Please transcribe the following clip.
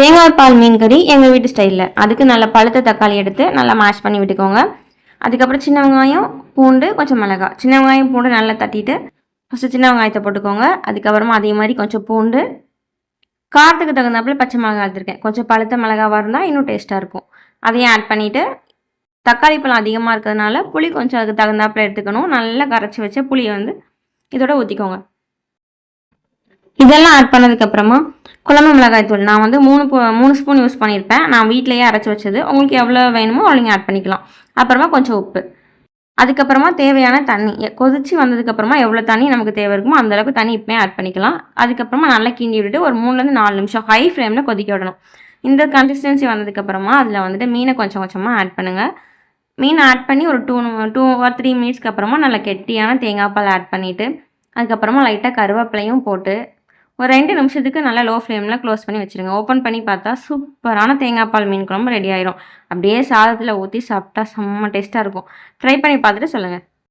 தேங்காய் பால் மீன் கறி எங்கள் வீட்டு ஸ்டைலில் அதுக்கு நல்லா பழுத்த தக்காளி எடுத்து நல்லா மேஷ் பண்ணி விட்டுக்கோங்க. அதுக்கப்புறம் சின்ன வெங்காயம் பூண்டு கொஞ்சம் மிளகாய். சின்ன வெங்காயம் பூண்டு நல்லா தட்டிட்டு ஃபஸ்ட்டு சின்ன வெங்காயத்தை போட்டுக்கோங்க. அதுக்கப்புறமா அதே மாதிரி கொஞ்சம் பூண்டு. காரத்துக்கு தகுந்தாப்புல பச்சை மிளகாய் எடுத்துருக்கேன் கொஞ்சம் பழுத்த மிளகாவாக இருந்தால் இன்னும் டேஸ்ட்டாக இருக்கும். அதையும் ஆட் பண்ணிவிட்டு தக்காளி பழம் அதிகமாக இருக்கிறதுனால புளி கொஞ்சம் அதுக்கு தகுந்தாப்புல எடுத்துக்கணும். நல்லா கரைச்சி வச்ச புளியை வந்து இதோட ஊற்றிக்கோங்க இதெல்லாம் ஆட் பண்ணதுக்கப்புறமா குழம்பு மிளகாய் தூள் நான் வந்து மூணு மூணு ஸ்பூன் யூஸ் பண்ணியிருப்பேன் நான் வீட்டிலேயே அரைச்சி வச்சது. உங்களுக்கு எவ்வளோ வேணுமோ அவ்வளோ நீங்கள் ஆட் பண்ணிக்கலாம். அப்புறமா கொஞ்சம் உப்பு. அதுக்கப்புறமா தேவையான தண்ணி. கொதிச்சு வந்ததுக்கப்புறமா எவ்வளோ தண்ணி நமக்கு தேவை இருக்குமோ அந்தளவுக்கு தண்ணி இப்போயே ஆட் பண்ணிக்கலாம். அதுக்கப்புறமா நல்லா கிண்டி விட்டுட்டு ஒரு மூணுலேருந்து நாலு நிமிஷம் ஹை ஃப்ளேமில் கொதிக்க விடணும். இந்த கன்சிஸ்டன்சி வந்ததுக்கப்புறமா அதில் வந்துட்டு மீனை கொஞ்சம் கொஞ்சமாக ஆட் பண்ணுங்கள் மீன் ஆட் பண்ணி ஒரு டூ டூ ஆர் த்ரீ மினிட்ஸ்க்கு அப்புறமா நல்லா கெட்டியான தேங்காய் பால் ஆட் பண்ணிவிட்டு அதுக்கப்புறமா லைட்டாக கருவேப்பிலையும் போட்டு ஒரு ரெண்டு நிமிஷத்துக்கு நல்லா லோ ஃப்ளேமில் க்ளோஸ் பண்ணி வச்சுருங்க. ஓப்பன் பண்ணி பார்த்தா சூப்பரான தேங்காய் பால் மீன் குழம்பு ரெடி ஆயிரும். அப்படியே சாதத்தில் ஊற்றி சாப்பிட்டா செம்ம டேஸ்ட்டாக இருக்கும். ட்ரை பண்ணி பார்த்துட்டு சொல்லுங்கள்